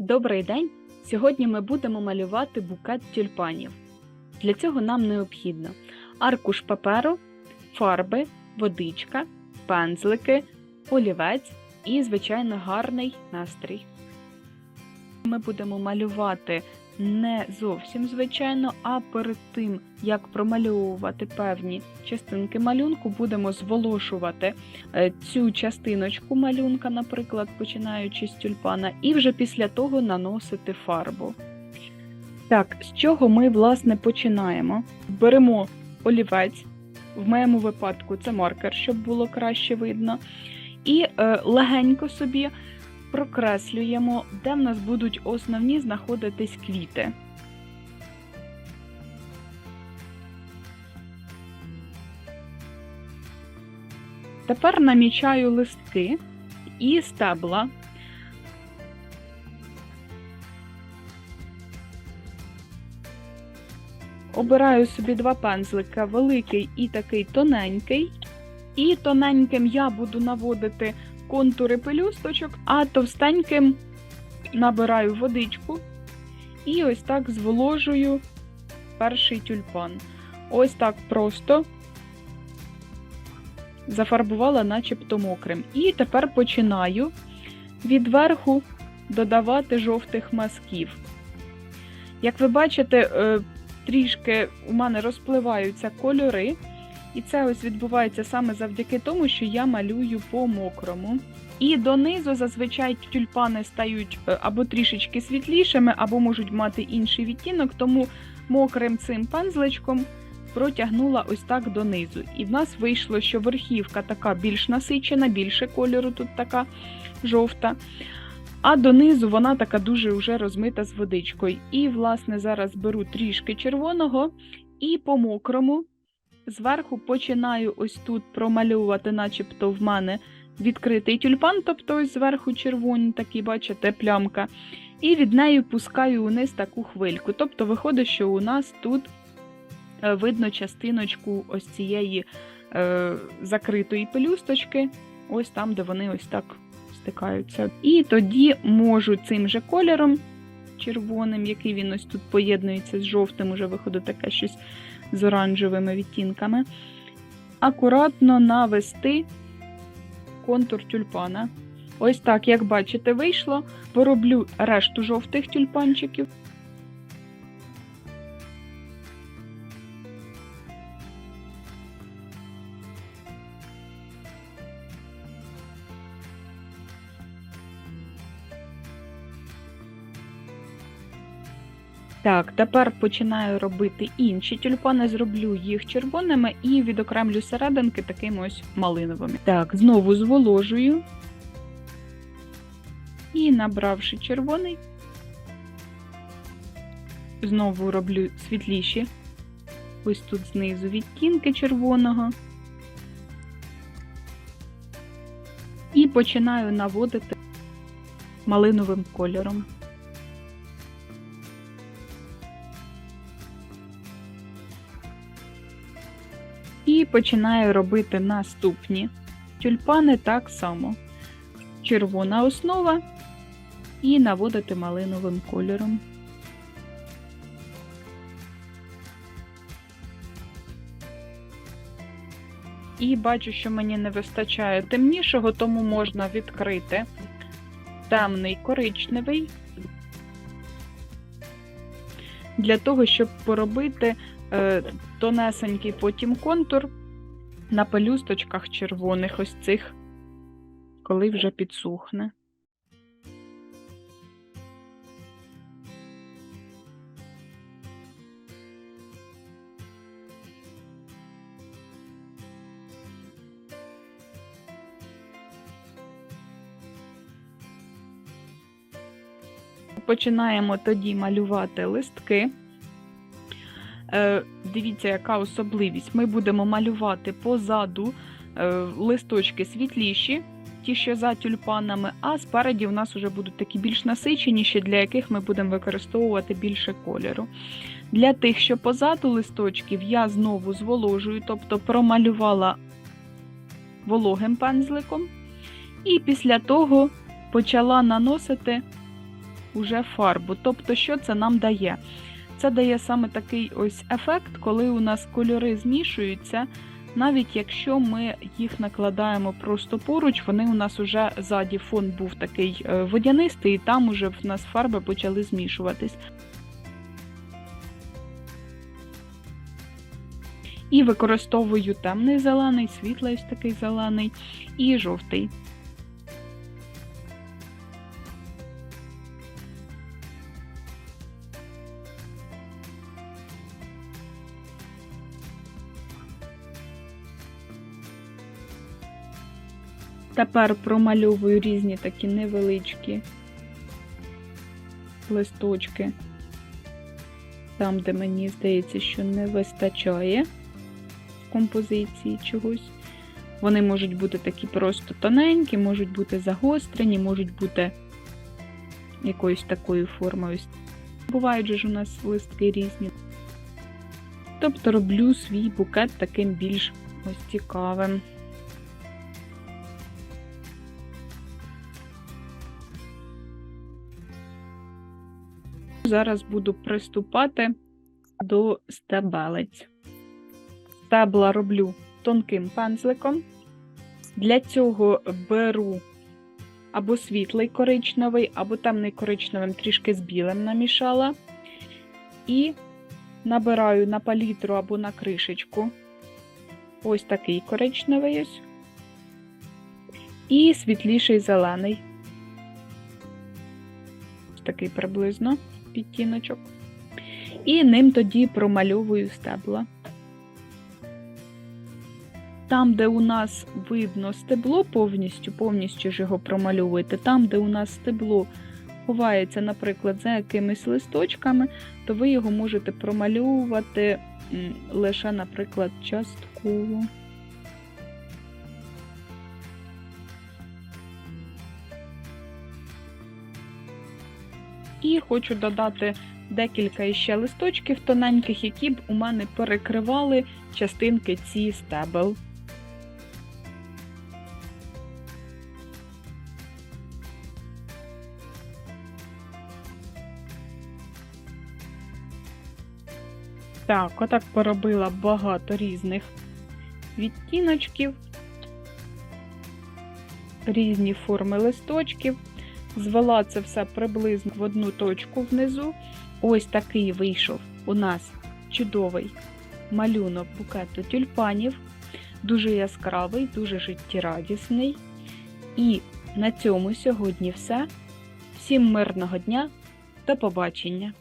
Добрий день! Сьогодні ми будемо малювати букет тюльпанів. Для цього нам необхідно аркуш паперу, фарби, водичка, пензлики, олівець і, звичайно, гарний настрій. Ми будемо малювати не зовсім звичайно, а перед тим, як промальовувати певні частинки малюнку, будемо зволошувати е, цю частиночку малюнка, наприклад, починаючи з тюльпана, і вже після того наносити фарбу. Так, з чого ми, власне, починаємо? Беремо олівець, в моєму випадку це маркер, щоб було краще видно, і е, легенько собі прокреслюємо, де в нас будуть основні знаходитись квіти. Тепер намічаю листки і стебла. Обираю собі два пензлика, великий і такий тоненький. І тоненьким я буду наводити контури пелюсточок, а товстеньким набираю водичку і ось так зволожую перший тюльпан. Ось так просто зафарбувала начебто мокрим. І тепер починаю відверху додавати жовтих мазків. Як ви бачите, е, трішки у мене розпливаються кольори. І це ось відбувається саме завдяки тому, що я малюю по мокрому. І донизу зазвичай тюльпани стають е, або трішечки світлішими, або можуть мати інший відтінок, тому мокрим цим пензличком протягнула ось так донизу. І в нас вийшло, що верхівка така більш насичена, більше кольору тут така жовта. А донизу вона така дуже вже розмита з водичкою. І, власне, зараз беру трішки червоного і по мокрому зверху починаю ось тут промальовувати, начебто в мене відкритий тюльпан, тобто ось зверху червоні, такі, бачите, плямка. І від неї пускаю униз таку хвильку. Тобто виходить, що у нас тут е, видно частиночку ось цієї е, закритої пелюсточки, ось там, де вони ось так стикаються. І тоді можу цим же кольором червоним, який він ось тут поєднується з жовтим, уже виходить таке щось з оранжевими відтінками. Акуратно навести контур тюльпана. Ось так, як бачите, вийшло. Пороблю решту жовтих тюльпанчиків. Так, тепер починаю робити інші тюльпани, зроблю їх червоними і відокремлю серединки такими ось малиновими. Так, знову зволожую. І набравши червоний, знову роблю світліші. Ось тут знизу відтінки червоного. І починаю наводити малиновим кольором. І починаю робити наступні тюльпани так само. Червона основа і наводити малиновим кольором. І бачу, що мені не вистачає темнішого, тому можна відкрити темний коричневий для того, щоб поробити тонесенький потім контур на пелюсточках червоних, ось цих, коли вже підсухне. Починаємо тоді малювати листки. Е, Дивіться, яка особливість. Ми будемо малювати позаду е, листочки світліші, ті, що за тюльпанами, а спереді у нас вже будуть такі більш насиченіші, для яких ми будемо використовувати більше кольору. Для тих, що позаду листочків, я знову зволожую, тобто промалювала вологим пензликом, і після того почала наносити уже фарбу. Тобто, що це нам дає? Це дає саме такий ось ефект, коли у нас кольори змішуються, навіть якщо ми їх накладаємо просто поруч, вони у нас уже ззаді фон був такий е, водянистий, і там уже в нас фарби почали змішуватись. І використовую темний зелений, світлий ось такий зелений і жовтий. Тепер промальовую різні такі невеличкі листочки, там, де мені здається, що не вистачає композиції чогось. Вони можуть бути такі просто тоненькі, можуть бути загострені, можуть бути якоюсь такою формою. Бувають же ж у нас листки різні. Тобто роблю свій букет таким більш ось цікавим. Зараз буду приступати до стебелець. Стебла роблю тонким пензликом. Для цього беру або світлий коричневий, або темний коричневим трішки з білим намішала. І набираю на палітру або на кришечку. Ось такий коричневий ось. І світліший зелений. Ось такий приблизно відтіночок. І ним тоді промальовую стебла. Там, де у нас видно стебло повністю, повністю ж його промальовуєте, там, де у нас стебло ховається, наприклад, за якимись листочками, то ви його можете промальовувати лише, наприклад, частково. І хочу додати декілька іще листочків тоненьких, які б у мене перекривали частинки ці стебел. Так, отак поробила багато різних відтіночків, різні форми листочків. Звела це все приблизно в одну точку внизу. Ось такий вийшов у нас чудовий малюнок букету тюльпанів. Дуже яскравий, дуже життєрадісний. І на цьому сьогодні все. Всім мирного дня, до побачення!